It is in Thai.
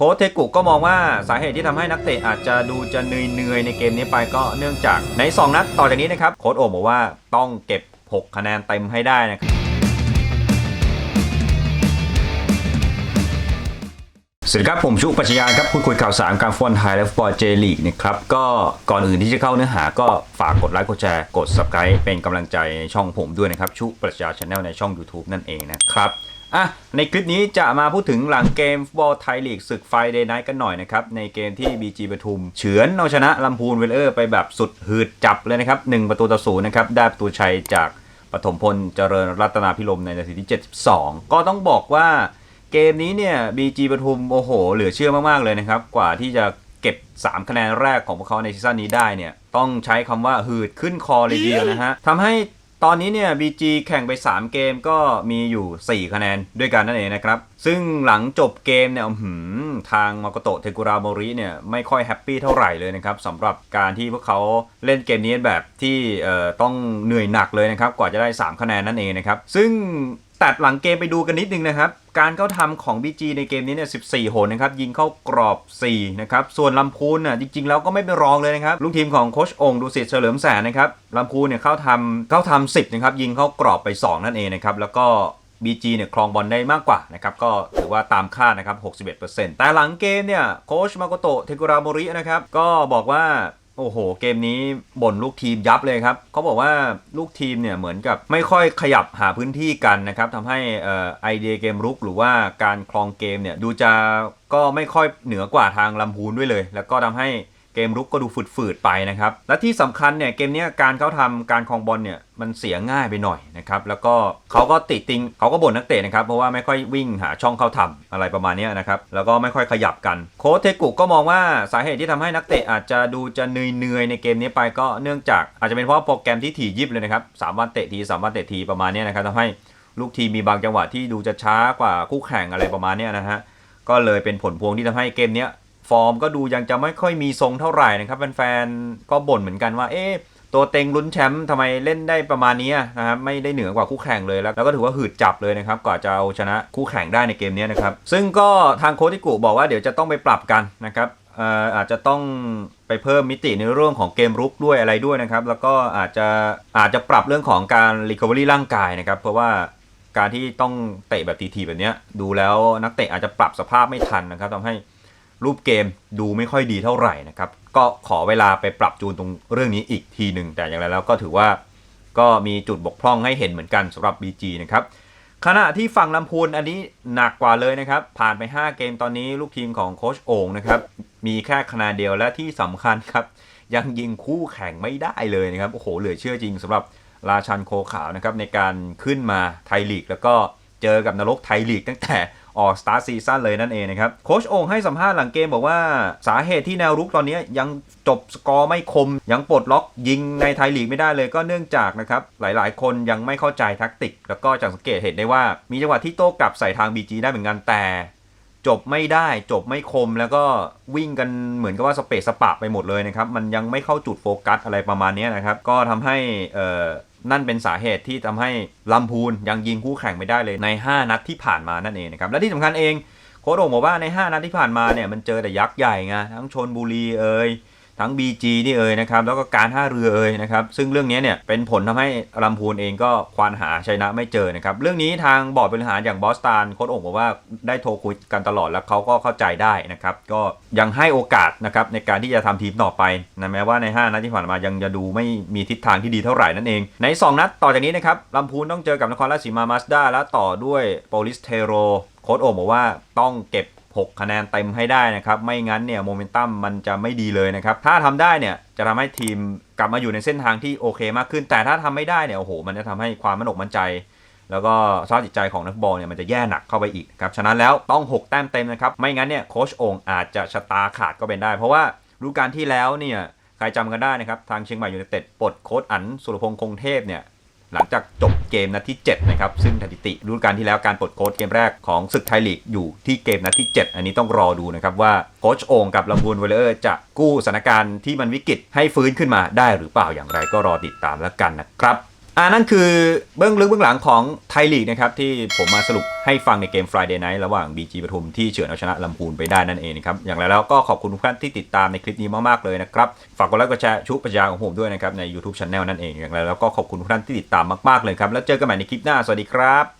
โค้ชเทกุก็มองว่าสาเหตุที่ทำให้นักเตะอาจจะดูจะเหนื่อยๆในเกมนี้ไปก็เนื่องจากใน 2 นัดต่อจากนี้นะครับโค้ชโอมบอกว่าต้องเก็บ 6 คะแนนเต็มให้ได้นะครับสวัสดีครับผมชุปัชญาครับพูดคุยข่าวสารการฟุตบอลไทยและฟุตบอลเจลีกนะครับก็ก่อนอื่นที่จะเข้าเนื้อหาก็ฝากกดไลค์กดแชร์กด subscribe เป็นกำลังใจในช่องผมด้วยนะครับชุปัชญาชาแนลในช่อง YouTube นั่นเองนะครับ อะในคลิปนี้จะมาพูดถึงหลังเกมฟุตบอลไทยลีกศึกไฟเดย์ไนท์กันหน่อยนะครับ ในเกมที่ BG ปทุม เฉือนเอาชนะลำพูนเวลเลอร์ไปแบบสุดหืดจับเลยนะครับหนึ่งประตูต่อศูนย์นะครับ ได้ประตูชัยจากปฐมพลเจริญรัตนาพิรมในนาทีที่ 72 ก็ต้องบอกว่าเกมนี้เนี่ย BG ปทุมโอ้โห เหลือเชื่อมาก ๆ เลยนะครับ กว่าที่จะเก็บ 3 คะแนนแรกของพวกเขาในซีซั่นนี้ได้เนี่ยต้องใช้คำว่าหืดขึ้นคอเลยทีเดียวนะฮะทำให้ ตอนนี้เนี่ย BG แข่งไป 3 เกมก็มีอยู่ 4 คะแนนด้วยกันนั่นเองนะครับ ซึ่งหลังจบเกมเนี่ยอื้อหืม ทางมาโกโตะเทกุราโมริเนี่ยไม่ค่อยแฮปปี้เท่าไหร่เลยนะครับสำหรับการที่พวกเขาเล่นเกมนี้แบบที่ต้องเหนื่อยหนักเลยนะครับกว่าจะได้ 3 คะแนนนั่นเองนะครับซึ่งตัดหลังเกมไปดูกันนิดนึงนะครับ การเข้าทำของ BG ในเกมนี้เนี่ย14 หนนะครับ ยิงเข้ากรอบ 4 นะครับ ส่วนลำพูนน่ะจริง ๆ แล้วก็ไม่เป็นรองเลยนะครับ ลูกทีมของโคชองค์ดูสิตเฉลิมแสนนะครับลำพูนเนี่ยเข้าทำเข้าทำ10 นะครับ ยิงเข้ากรอบไป 2 นั่นเองนะครับ แล้วก็ BG เนี่ยครองบอลได้มากกว่านะครับก็ถือว่าตามคาดนะครับ 61%แต่หลังเกมเนี่ยโคชมาโกโตะเทกุราโมรินะครับก็บอกว่าโอ้โห เกมนี้บ่นลูกทีมยับเลยครับเขาบอกว่าลูกทีมเนี่ยเหมือนกับไม่ค่อยขยับหาพื้นที่กันนะครับทำให้อ่อไอเดียเกมรุกหรือว่าการคลองเกมเนี่ยดูจะก็ไม่ค่อยเหนือกว่าทางลำพูนด้วยเลย แล้วก็ทำให้ เกมรุกก็ดูฝืดๆไปนะครับ และที่สำคัญเนี่ยเกมนี้การเขาทำการคลองบอลเนี่ยมันเสียง่ายไปหน่อยนะครับ แล้วก็เขาก็ติติงเขาก็บ่นนักเตะนะครับ เพราะว่าไม่ค่อยวิ่งหาช่องเข้าทำอะไรประมาณนี้นะครับ แล้วก็ไม่ค่อยขยับกัน โค้ชเทกุก็มองว่าสาเหตุที่ทำให้นักเตะอาจจะดูจะเหนื่อยๆในเกมนี้ไปก็เนื่องจากอาจจะเป็นเพราะโปรแกรมที่ถี่ยิบเลยนะครับสามวันเตะทีสามวันเตะทีประมาณนี้นะครับทำให้ลูกทีมมีบางจังหวะที่ดูจะช้ากว่าคู่แข่งอะไรประมาณนี้นะฮะก็เลยเป็นผลพวงที่ทำให้เกมนี้ ฟอร์มก็ดูยังจะไม่ค่อยมีทรงเท่าไหร่นะครับแฟนๆก็บ่นเหมือนกันว่าเอ๊ะตัวเต็งลุ้นแชมป์ทำไมเล่นได้ประมาณนี้นะครับไม่ได้เหนือกว่าคู่แข่งเลยแล้วแล้วก็ถือว่าหืดจับเลยนะครับกว่าจะเอาชนะคู่แข่งได้ในเกมนี้นะครับซึ่งก็ทางโค้ชที่กุบอกว่าเดี๋ยวจะต้องไปปรับกันนะครับเอ่อาจจะต้องไปเพิ่มมิติในเรื่องของเกมรุกด้วยอะไรด้วยนะครับ แล้วก็อาจจะอาจจะปรับเรื่องของการรีคอเวอรี่ร่างกายนะครับ เพราะว่าการที่ต้องเตะแบบทีๆแบบนี้ดูแล้วนักเตะอาจจะปรับสภาพไม่ทันนะครับทำให้ รูปเกมดูไม่ค่อยดีเท่าไหร่นะครับ ก็ขอเวลาไปปรับจูนตรงเรื่องนี้อีกทีหนึ่งแต่อย่างไรแล้วก็ถือว่าก็มีจุดบกพร่องให้เห็นเหมือนกันสำหรับ BG นะครับขณะที่ฝั่งลำพูนอันนี้หนักกว่าเลยนะครับ ผ่านไป 5 เกมตอนนี้ลูกทีมของโคชโอ่งนะครับ มีแค่คะแนนเดียวและที่สำคัญครับ ยังยิงคู่แข่งไม่ได้เลยนะครับ โอ้โห เหลือเชื่อจริงสำหรับราชันโคขาวนะครับ ในการขึ้นมาไทยลีก แล้วก็เจอกับนรกไทยลีกตั้งแต่ ออกสตาร์ซีซั่นเลยนั่นเองนะครับ โคชโอ่งให้สัมภาษณ์หลังเกมบอกว่าสาเหตุที่แนวรุกตอนนี้ยังจบสกอร์ไม่คม ยังปลดล็อกยิงในไทยลีกไม่ได้เลยก็เนื่องจากนะครับ หลายๆ คนยังไม่เข้าใจแทักติก แล้วก็จากสังเกตเห็นได้ว่ามีจังหวะที่โต้กลับใส่ทาง BG ได้เหมือนกันแต่จบไม่ได้จบไม่คมแล้วก็วิ่งกันเหมือนกับว่าสเปซสปะไปหมดเลยนะครับ มันยังไม่เข้าจุดโฟกัสอะไรประมาณนี้นะครับ ก็ทำให้ นั่นเป็นสาเหตุที่ทำให้ลำพูนยังยิงคู่แข่งไม่ได้เลยใน 5 นัดที่ผ่านมานั่นเองนะครับและที่สำคัญเองโค้ดโอ่งบอกว่าใน 5 นัดที่ผ่านมาเนี่ยมันเจอแต่ยักษ์ใหญ่ไงทั้งชนบุรีเอ่ย ทั้ง BG นี่เอ่ยนะครับแล้วก็การท่าเรือเอ่ยนะครับซึ่งเรื่องนี้เนี่ยเป็นผลทำให้ลำพูนเองก็ควานหาชัยนะไม่เจอนะครับเรื่องนี้ทางบอร์ดบริหารอย่างบอสตันโค้ชโอ่งบอกว่าได้โทรคุยกันตลอดแล้วเขาก็เข้าใจได้นะครับก็ยังให้โอกาสนะครับในการที่จะทำทีมต่อไปนะแม้ว่าใน 5 นัดที่ผ่านมายังจะดูไม่มีทิศทางที่ดีเท่าไหร่นั่นเอง ใน 2 นัดต่อจากนี้นะครับลำพูนต้องเจอกับนครราชสีมามาสด้าและต่อด้วยโปลิสเทโรโค้ชโอ่งบอกว่าต้องเก็บ 6 คะแนนเต็มให้ได้นะครับ ไม่งั้นเนี่ยโมเมนตัมมันจะไม่ดีเลยนะครับ ถ้าทำได้เนี่ยจะทำให้ทีมกลับมาอยู่ในเส้นทางที่โอเคมากขึ้น แต่ถ้าทำไม่ได้เนี่ยโอ้โห มันจะทำให้ความมั่นอกมั่นใจ แล้วก็สภาพจิตใจของนักบอลเนี่ยมันจะแย่หนักเข้าไปอีกครับฉะนั้นแล้วต้อง 6 แต้มเต็มนะครับไม่งั้นเนี่ยโคชโองอาจจะชะตาขาดก็เป็นได้ เพราะว่าฤดูกาลที่แล้วเนี่ยใครจำกันได้นะครับทางเชียงใหม่ยูไนเต็ดปลดโค้ชอันสุรพงษ์คงเทพเนี่ย หลังจากจบเกมนัดที่ 7 นะครับ ซึ่งสถิติฤดูกาลที่แล้วการปลดโค้ชเกมแรกของศึกไทยลีกอยู่ที่เกมนัดที่ 7 อันนี้ต้องรอดูนะครับว่าโค้ชโองกับลำบูนเวลเลอร์จะกู้สถานการณ์ที่มันวิกฤตให้ฟื้นขึ้นมาได้หรือเปล่าอย่างไรก็รอติดตามแล้วกันนะครับ อ่านั่นคือเบื้องลึกเบื้องหลังของไทยลีกนะครับที่ผมมาสรุปให้ฟังในเกม Friday Night ระหว่าง BG ปทุมที่เฉือนเอาชนะลำพูนไปได้นั่นเองนะครับอย่างไรแล้วก็ขอบคุณทุกท่านที่ติดตามในคลิปนี้มากๆเลยนะครับฝากกดไลค์กดแชร์ชุบประจาของผมด้วยนะครับใน YouTube Channel นั่นเองอย่างไรแล้วก็ขอบคุณทุกท่านที่ติดตามมากๆเลยครับแล้วเจอกันใหม่ในคลิปหน้าสวัสดีครับ